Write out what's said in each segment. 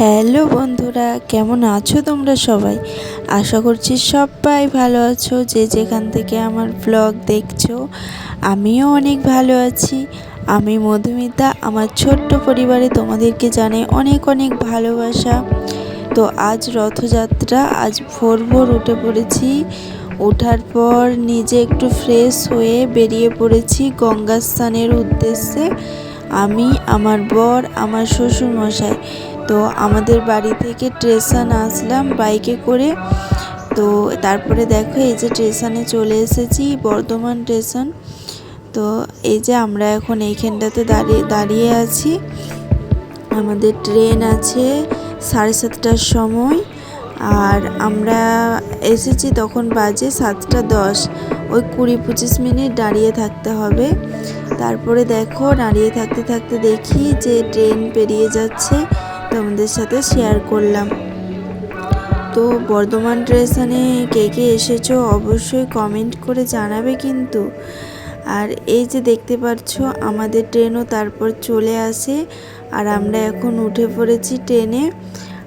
Hello বন্ধুরা, কেমন আছো তোমরা সবাই? আশা করছি সবাই ভালো আছো, যে যেখান থেকে আমার ব্লগ দেখছ, আমিও অনেক ভালো আছি। আমি মধুমিতা, আমার ছোট্ট পরিবারে তোমাদেরকে জানাই অনেক অনেক ভালোবাসা। তো আজ রথযাত্রা, আজ ভোর ভোর উঠে পড়েছি। ওঠার পর নিজে একটু ফ্রেশ হয়ে বেরিয়ে পড়েছি গঙ্গা স্নানের উদ্দেশ্যে। আমি, আমার বর, আমার শ্বশুর মশাই তো আমাদের বাড়ি থেকে স্টেশন আসলাম বাইকে করে। তো তারপরে দেখো এই যে স্টেশনে চলে এসেছি, বর্ধমান স্টেশন। তো এই যে আমরা এখন এইখানটাতে দাঁড়িয়ে দাঁড়িয়ে আছি। আমাদের ট্রেন আছে সাড়ে সাতটার সময়। আর আমরা এসেছি তখন বাজে সাতটা দশ। ওই কুড়ি পঁচিশ মিনিট দাঁড়িয়ে থাকতে হবে। তারপরে দেখো দাঁড়িয়ে থাকতে থাকতে দেখি যে ট্রেন পেরিয়ে যাচ্ছে। তোমাদের সাথে শেয়ার করলাম। তো বর্ধমান স্টেশনে কে কে এসেছ অবশ্যই কমেন্ট করে জানাবে কিন্তু। আর এই যে দেখতে পাচ্ছ, আমাদের ট্রেনও তারপর চলে আসে। আর আমরা এখন উঠে পড়েছি ট্রেনে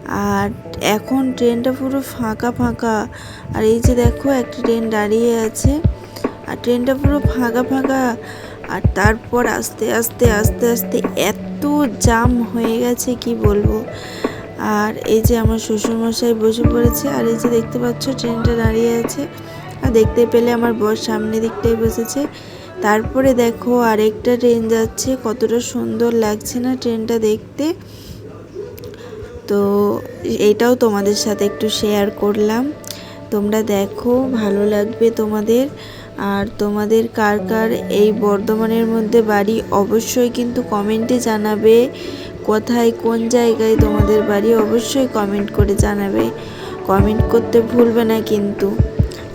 আর এখন ট্রেনটা পুরো ফাঁকা ফাঁকা। আর এই যে দেখো, একটা ট্রেন দাঁড়িয়ে আছে। আর ট্রেনটা পুরো ফাঁকা ফাঁকা। আর তারপর আস্তে আস্তে আস্তে আস্তে এত জাম হয়ে গেছে, কি বলব? আর এই যে আমার শ্বশুরমশাই বসে পড়েছে, আর এই যে দেখতে পাচ্ছ ট্রেনটা দাঁড়িয়ে আছে। আর দেখতে পেলে আমার বর সামনে দিকটাই বসেছে। তারপরে দেখো আরেকটা ট্রেন যাচ্ছে, কতটা সুন্দর লাগছে না ট্রেনটা দেখতে। তো এটাও তোমাদের সাথে একটু শেয়ার করলাম। তোমরা দেখো, ভালো লাগবে তোমাদের। আর তোমাদের কার কার এই বর্ধমানের মধ্যে বাড়ি অবশ্যই কিন্তু কমেন্টে জানাবে। কোথায়, কোন জায়গায় তোমাদের বাড়ি অবশ্যই কমেন্ট করে জানাবে। কমেন্ট করতে ভুলবে না কিন্তু।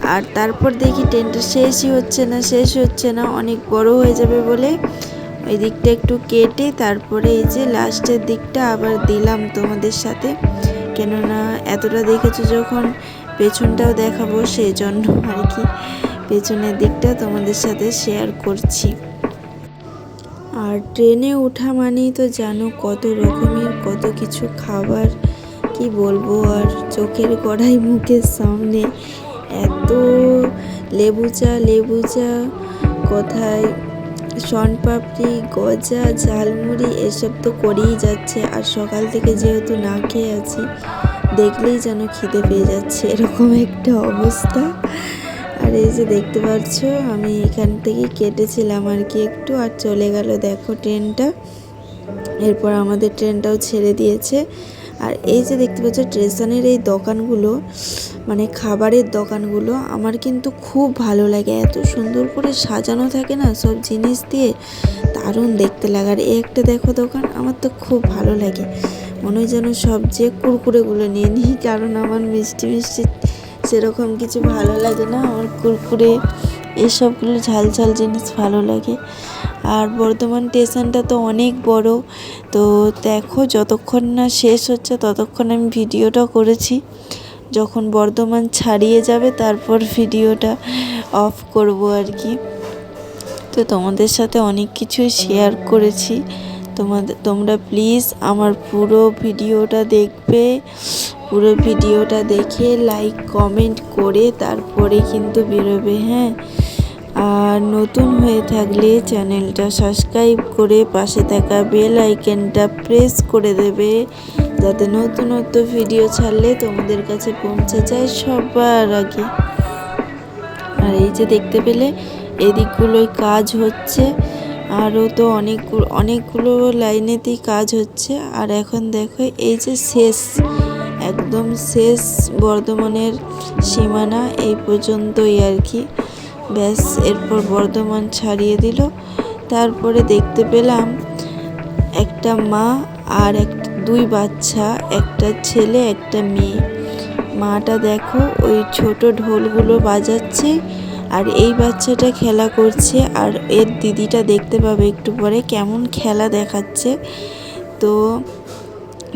আর তারপর দেখি ট্রেনটা শেষই হচ্ছে না, শেষ হচ্ছে না, অনেক বড় হয়ে যাবে বলে। ওই দিকটা একটু কেটে তারপরে এই যে লাস্টের দিকটা আবার দিলাম তোমাদের সাথে। কেননা এতটা দেখেছ যখন পেছনটাও দেখাবো সেই জন্য আর কি। পেছনের দিকটা তোমাদের সাথে শেয়ার করছি। আর ট্রেনে ওঠা মানেই তো জানো কত রকমের কত কিছু খাবার, কি বলব? আর চোখের কড়াই, মুখের সামনে এত লেবু চা লেবু চা কোথায়? শনপাপড়ি, গজা, ঝালমুড়ি এসব তো করেই যাচ্ছে। আর সকাল থেকে যেহেতু না খেয়ে আছি, দেখলেই যেন খিদে পেয়ে যাচ্ছে। এরকম একটা অবস্থা। আর এই যে দেখতে পাচ্ছ, আমি এখান থেকে কেটেছিলাম আর কি একটু, আর চলে গেল দেখো ট্রেনটা। এরপর আমাদের ট্রেনটাও ছেড়ে দিয়েছে। আর এই যে দেখতে পাচ্ছ স্টেশনের এই দোকানগুলো মানে খাবারের দোকানগুলো, আমার কিন্তু খুব ভালো লাগে। এত সুন্দর করে সাজানো থাকে না সব জিনিস দিয়ে, দারুণ দেখতে লাগে। আর একটা দেখো দোকান, আমার তো খুব ভালো লাগে। মনে হয় যেন সব যে কুরকুরেগুলো নিয়ে নিই, কারণ আমার মিষ্টি মিষ্টি সেরকম কিছু ভালো লাগে না। আমার কুরকুরে এসবগুলো ঝাল ঝাল জিনিস ভালো লাগে। আর বর্ধমান স্টেশনটা তো অনেক বড়। তো দেখো যতক্ষণ না শেষ হচ্ছে ততক্ষণ আমি ভিডিওটা করেছি। যখন বর্ধমান ছাড়িয়ে যাবে তারপর ভিডিওটা অফ করব আর কি। তো তোমাদের সাথে অনেক কিছুই শেয়ার করেছি। তোমাদের তোমরা প্লিজ আমার পুরো ভিডিওটা দেখবে। পুরো ভিডিওটা দেখে লাইক কমেন্ট করে তারপরে কিন্তু বেরোবে হ্যাঁ? আর নতুন হয়ে থাকলে চ্যানেলটা সাবস্ক্রাইব করে পাশে থাকা বেল আইকনটা প্রেস করে দেবে, যাতে নতুন নতুন ভিডিও ছাড়লে তোমাদের কাছে পৌঁছে যায় সবার আগে। আর এই যে দেখতে পেলে, এদিকগুলোই কাজ হচ্ছে, আরও তো অনেকগুলো অনেকগুলো লাইনেতেই কাজ হচ্ছে, আর এখন দেখো এই যে শেষ। একদম শেষ বর্ধমানের সীমানা, এই পর্যন্তই আর কি। ব্যাস, এরপর বর্ধমান ছাড়িয়ে দিল। তারপরে দেখতে পেলাম একটা মা আর এক, দুই বাচ্চা, একটা ছেলে, একটা মেয়ে। মাটা দেখো, ওই ছোট ঢোলগুলো বাজাচ্ছে আর এই বাচ্চাটা খেলা করছে আর এর দিদিটা দেখতে পাবে একটু পরে, কেমন খেলা দেখাচ্ছে। তো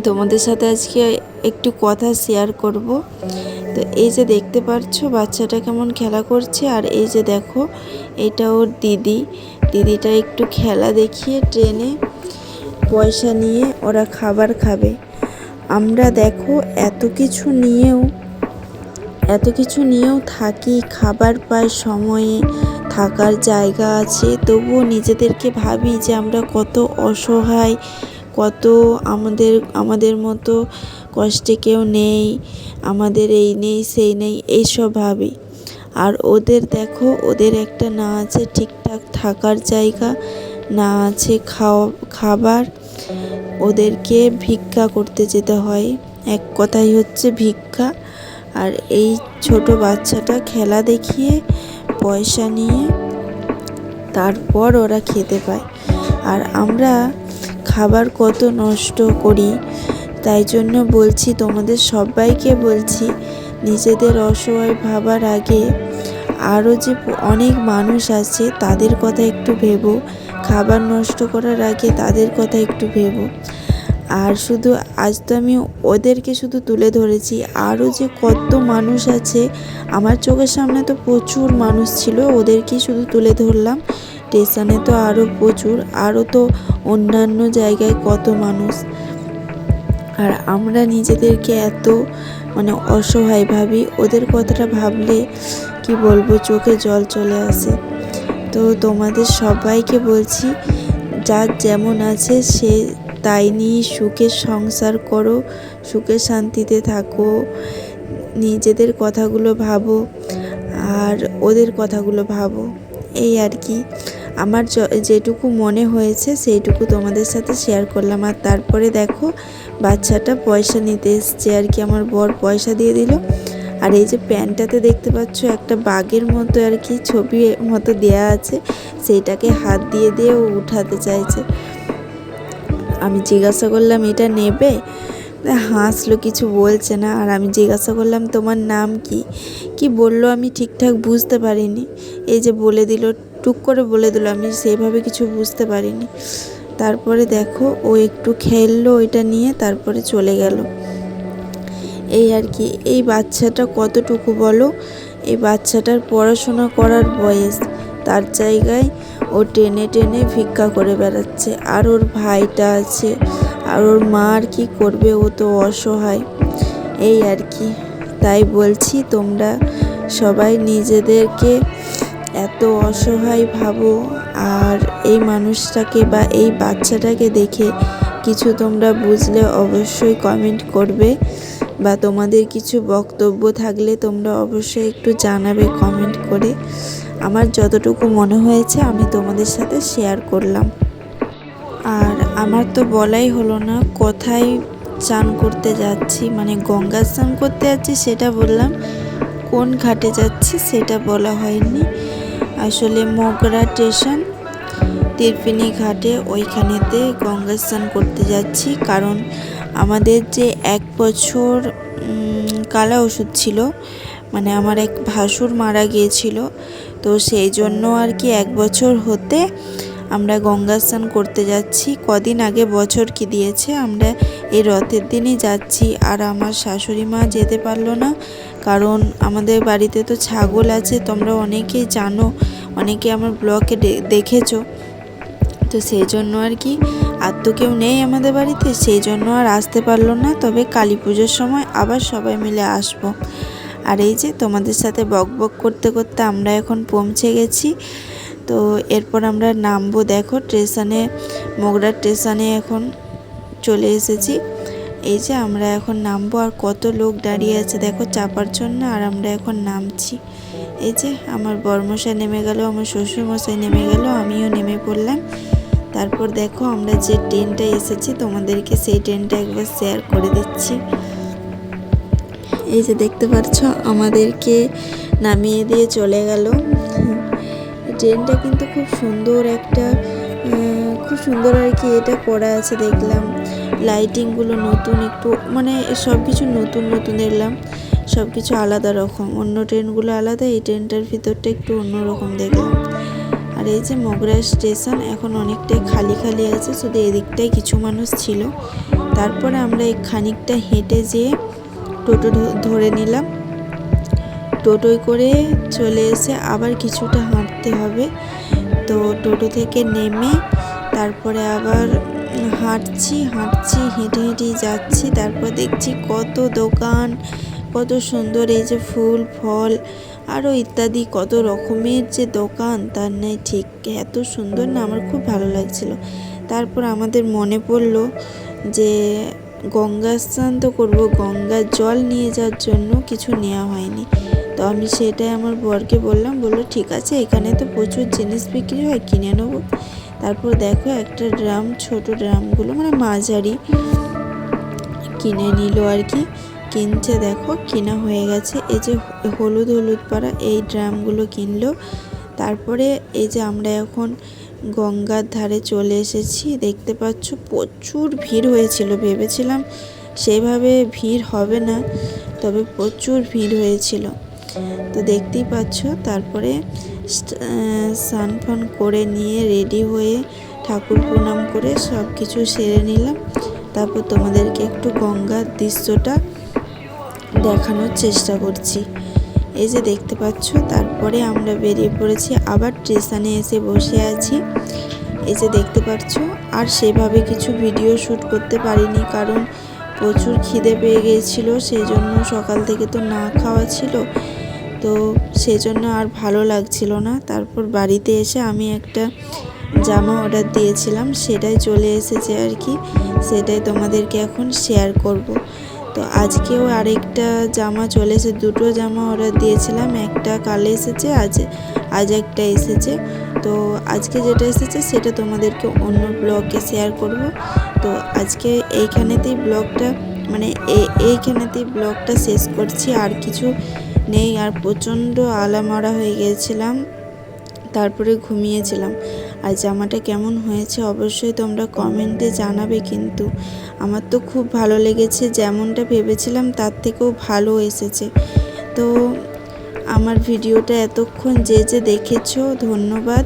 তোমাদের সাথে আজকে একটু কথা শেয়ার করব। তো এই যে দেখতে পাচ্ছ বাচ্চাটা কেমন খেলা করছে, আর এই যে দেখো, এটা ওর দিদি। দিদিটা একটু খেলা দেখিয়ে, ট্রেনে পয়সা নিয়ে ওরা খাবার খাবে। আমরা দেখো, এত কিছু নিয়েও, এত কিছু নিয়েও থাকি, খাবার পাই, সময়ে থাকার জায়গা আছে, তবুও নিজেদেরকে ভাবি যে আমরা কত অসহায় কত আমাদের আমাদের মতো কষ্টে কেউ নেই, আমাদের এই নেই, সেই নেই, এইসব ভাবি। আর ওদের দেখো, ওদের একটা না আছে ঠিকঠাক থাকার জায়গা, না আছে খাওয়া খাবার। ওদেরকে ভিক্ষা করতে যেতে হয়। এক কথাই হচ্ছে ভিক্ষা। আর এই ছোট বাচ্চাটা খেলা দেখিয়ে পয়সা নিয়ে তারপর ওরা খেতে পায়। আর আমরা খাবার কত নষ্ট করি, তাই জন্য বলছি তোমাদের সবাইকে বলছি নিজেদের অসহায় ভাবার আগে আরও যে অনেক মানুষ আছে তাদের কথা একটু ভেবো, খাবার নষ্ট করার আগে তাদের কথা একটু ভেবো। আর শুধু আজ তো আমি ওদেরকে শুধু তুলে ধরেছি আরও যে কত মানুষ আছে, আমার চোখের সামনে তো প্রচুর মানুষ ছিল, ওদেরকেই শুধু তুলে ধরলাম। স্টেশনে তো আরও প্রচুর আরও তো অন্যান্য জায়গায় কত মানুষ। আর আমরা নিজেদেরকে এত মানে অসহায় ভাবি, ওদের কথাটা ভাবলে কি বলব, চোখে জল চলে আসে। তো তোমাদের সবাইকে বলছি, যার যেমন আছে সে তাই নিয়ে সুখের সংসার করো, সুখে শান্তিতে থাকো, নিজেদের কথাগুলো ভাবো, আর ওদের কথাগুলো ভাবো, এই আর কি। আমার যেটুকু মনে হয়েছে সেইটুকু তোমাদের সাথে শেয়ার করলাম। আর তারপরে দেখো, বাচ্চাটা পয়সা নিতে এসছে আর কি, আমার বর পয়সা দিয়ে দিল। আর এই যে প্যান্টটাতে দেখতে পাচ্ছ, একটা বাঘের মতো আর কি ছবি মতো দেয়া আছে, সেইটাকে হাত দিয়ে দিয়ে ও উঠাতে চাইছে। আমি জিজ্ঞাসা করলাম, এটা নেবে? হাসলো, কিছু বলছে না। আর আমি জিজ্ঞাসা করলাম, তোমার নাম কি? কি বলল আমি ঠিকঠাক বুঝতে পারিনি। এই যে বলে দিল, টুক করে বলে দিল, আমি সেইভাবে কিছু বুঝতে পারিনি। তারপরে দেখো, ও একটু খেললো ওইটা নিয়ে, তারপরে চলে গেল। এই আর কি, এই বাচ্চাটা কতটুকু বলো? এই বাচ্চাটার পড়াশোনা করার বয়স। তার জায়গায় ও টেনে টেনে ভিক্ষা করে বেড়াচ্ছে। আর ওর ভাইটা আছে। আর ওর মা আর কি করবে? ও তো অসহায়। এই আর কি। তাই বলছি, তোমরা সবাই নিজেদেরকে এত অসহায় ভাবো। আর এই মানুষটাকে বা এই বাচ্চাটাকে দেখে কিছু তোমরা বুঝলে অবশ্যই কমেন্ট করবে। বা তোমাদের কিছু বক্তব্য থাকলে তোমরা অবশ্যই একটু জানাবে কমেন্ট করে। আমার যতটুকু মনে হয়েছে, আমি তোমাদের সাথে শেয়ার করলাম। আর আমার তো বলাই হলো না কোথায় চান করতে যাচ্ছি মানে গঙ্গা স্নান করতে যাচ্ছি সেটা বললাম, কোন ঘাটে যাচ্ছি সেটা বলা হয়নি। আসলে মগরা স্টেশন, তিরপিনি ঘাটে ওইখানেতে গঙ্গা স্নান করতে যাচ্ছি, কারণ আমাদের যে এক বছর কালা ওষুধ ছিল মানে আমার এক ভাসুর মারা গিয়েছিল, তো সেই জন্য আর কি এক বছর হতে আমরা গঙ্গা স্নান করতে যাচ্ছি। কদিন আগে বছর কি দিয়েছে, আমরা এই রথের দিনই যাচ্ছি। আর আমার শাশুড়ি মা যেতে পারল না, কারণ আমাদের বাড়িতে তো ছাগল আছে, তোমরা অনেকেই জানো, অনেকে আমার ব্লগে দেখেছ। তো সেই জন্য আর কি, আর তো কেউ নেই আমাদের বাড়িতে, সেই জন্য আর আসতে পারল না। তবে কালী পুজোর সময় আবার সবাই মিলে আসব। আর এই যে তোমাদের সাথে বক বক করতে করতে আমরা এখন পৌঁছে গেছি। তো এরপর আমরা নামবো, দেখো স্টেশনে, মোগরা স্টেশনে এখন চলে এসেছি। এই যে আমরা এখন নামবো আর কত লোক দাঁড়িয়ে আছে, দেখো চাপার জন্য আর আমরা এখন নামছি। এই যে আমার বর্মশাই নেমে গেল, আমার শ্বশুরমশাই নেমে গেল, আমিও নেমে পড়লাম। তারপর দেখো আমরা যে ট্রেনটা এসেছি, তোমাদেরকে সেই ট্রেনটা একবার শেয়ার করে দিচ্ছি। এই যে দেখতে পাচ্ছ, আমাদেরকে নামিয়ে দিয়ে চলে গেল। ট্রেনটা কিন্তু খুব সুন্দর একটা খুব সুন্দর আর কি এটা করা আছে দেখলাম। লাইটিংগুলো নতুন একটু মানে সব কিছু নতুন নতুন দেখলাম। সব কিছু আলাদা রকম, অন্য ট্রেনগুলো আলাদা, এই ট্রেনটার ভিতরটা একটু অন্যরকম দেখলাম। আর এই যে মগরা স্টেশন এখন অনেকটাই খালি খালি আছে, শুধু এদিকটাই কিছু মানুষ ছিল। তারপরে আমরা এই খানিকটা হেঁটে যেয়ে টোটো ধরে নিলাম। টোটোয় করে চলে এসে আবার কিছুটা হাঁটতে হবে। তো টোটো থেকে নেমে তারপরে আবার হাঁটছি হাঁটছি, হেঁটে হেঁটেই যাচ্ছি। তারপর দেখছি কত দোকান, কত সুন্দর এই যে ফুল, ফল আরও ইত্যাদি, কত রকমের যে দোকান, তার নেই ঠিক। এত সুন্দর না, আমার খুব ভালো লাগছিল। তারপর আমাদের মনে পড়ল যে গঙ্গা স্নান তো করব। গঙ্গার জল নিয়ে যাওয়ার জন্য কিছু নেওয়া হয়নি। তো আমি সেটাই আমার বরকে বললাম, বলল, ঠিক আছে, এখানে তো প্রচুর জিনিস বিক্রি হয়, কিনে নেব। তারপর দেখো একটা ড্রাম, ছোট ড্রামগুলো মানে মাঝারি, কিনে নিল আর কি। কিনছে দেখো, কেনা হয়ে গেছে। এই যে হলুদ হলুদ পাড়া, এই ড্রামগুলো কিনলো। তারপরে এই যে আমরা এখন গঙ্গার ধারে চলে এসেছি। দেখতে পাচ্ছ, প্রচুর ভিড় হয়েছিল। ভেবেছিলাম সেভাবে ভিড় হবে না, তবে প্রচুর ভিড় হয়েছিল। তো দেখতেই পাচ্ছ, তারপরে স্নান ফান করে নিয়ে রেডি হয়ে ঠাকুর প্রণাম করে সব কিছু সেরে নিলাম। তারপর তোমাদেরকে একটু গঙ্গার দৃশ্যটা দেখানোর চেষ্টা করছি। এই যে দেখতে পাচ্ছ, তারপরে আমরা বেরিয়ে পড়েছি, আবার স্টেশনে এসে বসে আছি। এই যে দেখতে পাচ্ছ, আর সেভাবে কিছু ভিডিও শ্যুট করতে পারিনি, কারণ প্রচুর খিদে পেয়ে গিয়েছিল সেই জন্য সকাল থেকে তো না খাওয়া ছিল। তো সেই জন্য আর ভালো লাগছিল না। তারপর বাড়িতে এসে আমি একটা জামা অর্ডার দিয়েছিলাম, সেটাই চলে এসেছে আর কি। সেটাই তোমাদেরকে এখন শেয়ার করব। তো আজকেও আরেকটা জামা চলে এসে দুটো জামা অর্ডার দিয়েছিলাম, একটা কালে এসেছে, আজ আজ একটা এসেছে। তো আজকে যেটা এসেছে সেটা তোমাদেরকে অন্য ব্লগে শেয়ার করব। তো আজকে এইখানেতেই ব্লগটা মানে এইখানেতেই ব্লগটা শেষ করছি। আর কিছু নেই, আর প্রচণ্ড আলামারা হয়ে গিয়েছিলাম তারপরে ঘুমিয়েছিলাম। আর জামাটা কেমন হয়েছে অবশ্যই তোমরা কমেন্টে জানাবে কিন্তু। আমার তো খুব ভালো লেগেছে, যেমনটা ভেবেছিলাম তার থেকেও ভালো এসেছে। তো আমার ভিডিওটা এতক্ষণ যে যে দেখেছ, ধন্যবাদ।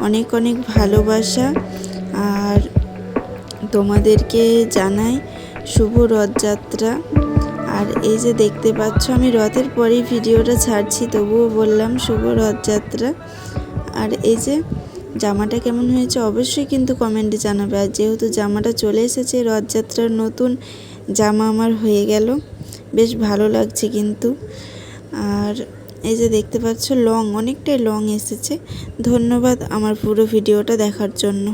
অনেক অনেক ভালোবাসা। আর তোমাদেরকে জানাই শুভ রথযাত্রা। আর এই যে দেখতে পাচ্ছ, আমি রথের পরেই ভিডিওটা ছাড়ছি, তবুও বললাম শুভ রথযাত্রা। আর এই যে জামাটা কেমন হয়েছে অবশ্যই কিন্তু কমেন্টে জানাবে। আর যেহেতু জামাটা চলে এসেছে, রথযাত্রার নতুন জামা আমার হয়ে গেল। বেশ ভালো লাগছে কিন্তু। আর এই যে দেখতে পাচ্ছ, লং, অনেকটাই লং এসেছে। ধন্যবাদ আমার পুরো ভিডিওটা দেখার জন্য।